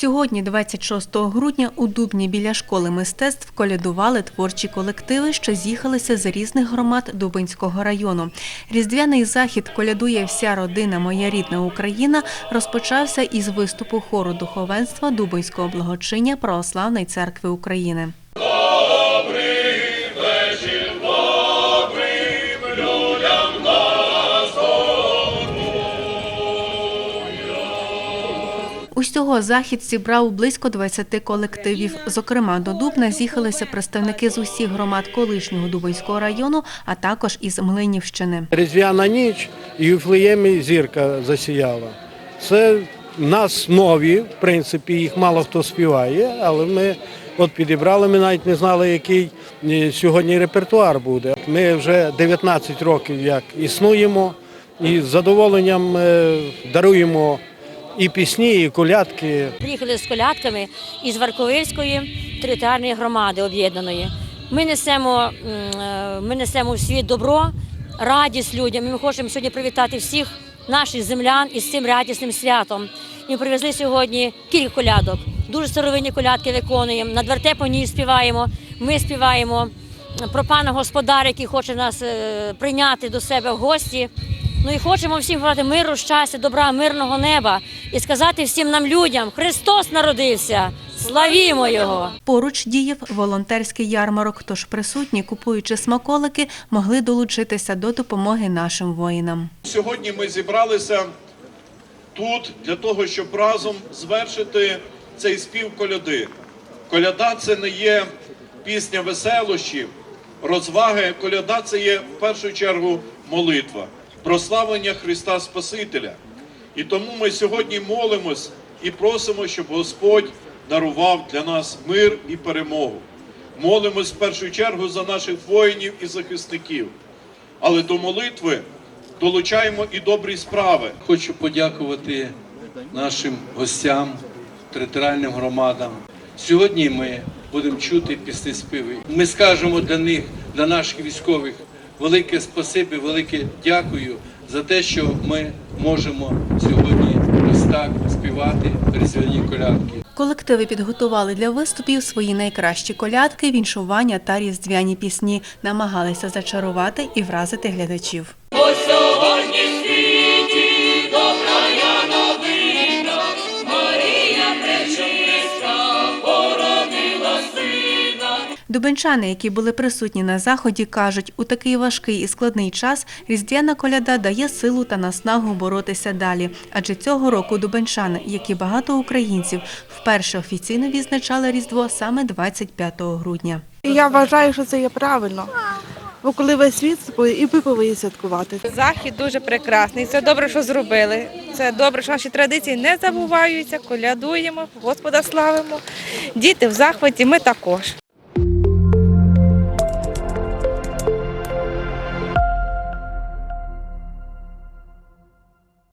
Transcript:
Сьогодні, 26 грудня, у Дубні біля школи мистецтв колядували творчі колективи, що з'їхалися з різних громад Дубинського району. Різдвяний захід колядує вся родина Моя рідна Україна розпочався із виступу хору духовенства Дубинського благочиння Православної церкви України. Усього захід зібрав близько 20 колективів. Зокрема, до Дубна з'їхалися представники з усіх громад колишнього Дубинського району, а також із Млинівщини. Різдвяна ніч і в Флеємі зірка засіяла. Це нас нові, в принципі, їх мало хто співає, але ми от підібрали, ми навіть не знали, який е, сьогодні репертуар буде. Ми вже 19 років як існуємо і з задоволенням е, даруємо і пісні, і колядки. Приїхали з колядками із Варковильської територіальної громади об'єднаної. Ми несемо, е, ми несемо в світ добро, радість людям. Ми хочемо сьогодні привітати всіх наших землян із цим радісним святом. І Ми привезли сьогодні кілька колядок. Дуже старовинні колядки виконуємо. На вертепоні співаємо. Ми співаємо про пана господаря, який хоче нас е, прийняти до себе в гості. Ну і хочемо всім говорити миру, щастя, добра, мирного неба і сказати всім нам людям: Христос народився! Славімо Його! Поруч діяв волонтерський ярмарок, тож присутні, купуючи смаколики, могли долучитися до допомоги нашим воїнам. Сьогодні ми зібралися тут для того, щоб разом звершити цей спів коляди. Коляда це не є пісня веселощів, розваги. Коляда це є в першу чергу молитва, прославлення Христа Спасителя. І тому ми сьогодні молимось і просимо, щоб Господь дарував для нас мир і перемогу. Молимось в першу чергу за наших воїнів і захисників. Але до молитви долучаємо і добрі справи. Хочу подякувати нашим гостям, територіальним громадам. Сьогодні ми будемо чути пісні співи. Ми скажемо для них, для наших військових, велике спасибі, велике дякую за те, що ми можемо сьогодні ось так співати різдвяні колядки. Колективи підготували для виступів свої найкращі колядки, віншування та різдвяні пісні, намагалися зачарувати і вразити глядачів. Дубенчани, які були присутні на заході, кажуть, у такий важкий і складний час різдвяна коляда дає силу та наснагу боротися далі. Адже цього року дубенчани, як і багато українців, вперше офіційно відзначали Різдво саме 25 грудня. Я вважаю, що це є правильно. Бо коли весь світ і ви повинні святкувати. Захід дуже прекрасний. Це добре, що зробили. Це добре, що наші традиції не забуваються. Колядуємо, Господа славимо. Діти в захваті, ми також.